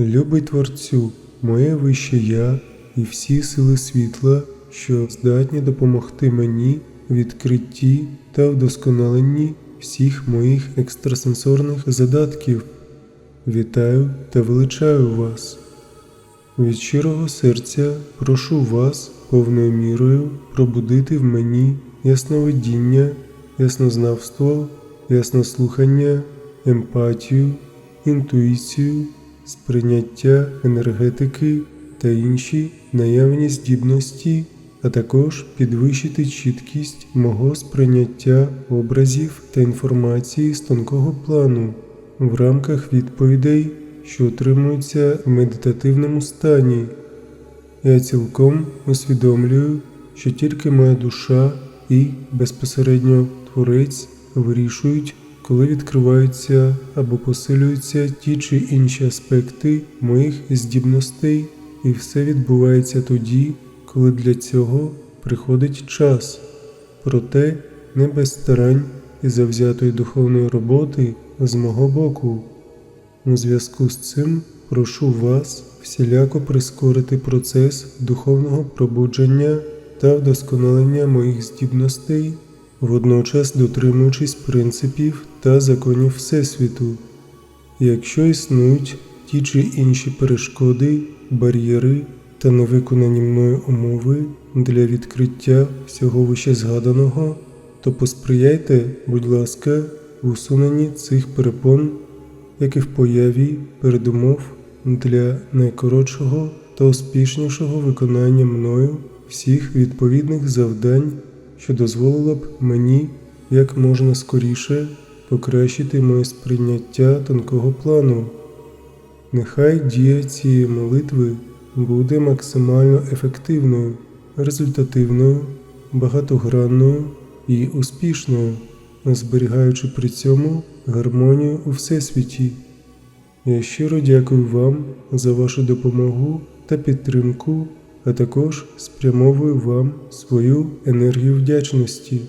Любий Творцю, моє вище я і всі сили світла, що здатні допомогти мені у відкритті та вдосконаленні всіх моїх екстрасенсорних задатків. Вітаю та величаю вас. Від щирого серця прошу вас повною мірою пробудити в мені ясновидіння, яснознавство, яснослухання, емпатію, інтуїцію, сприйняття енергетики та інші наявні здібності, а також підвищити чіткість мого сприйняття образів та інформації з тонкого плану в рамках відповідей, що отримуються в медитативному стані. Я цілком усвідомлюю, що тільки моя душа і безпосередньо Творець вирішують, коли відкриваються або посилюються ті чи інші аспекти моїх здібностей, і все відбувається тоді, коли для цього приходить час. Проте не без старань і завзятої духовної роботи з мого боку. У зв'язку з цим прошу вас всіляко прискорити процес духовного пробудження та вдосконалення моїх здібностей, водночас дотримуючись принципів та законів Всесвіту. Якщо існують ті чи інші перешкоди, бар'єри та невиконані мною умови для відкриття всього вищезгаданого, то посприяйте, будь ласка, в усуненні цих перепон як і в появі передумов для найкоротшого та успішнішого виконання мною всіх відповідних завдань, що дозволило б мені як можна скоріше покращити моє сприйняття тонкого плану. Нехай дія цієї молитви буде максимально ефективною, результативною, багатогранною і успішною зберігаючи при цьому гармонію у всесвіті. Я щиро дякую вам за вашу допомогу та підтримку, а також спрямовую вам свою енергію вдячності.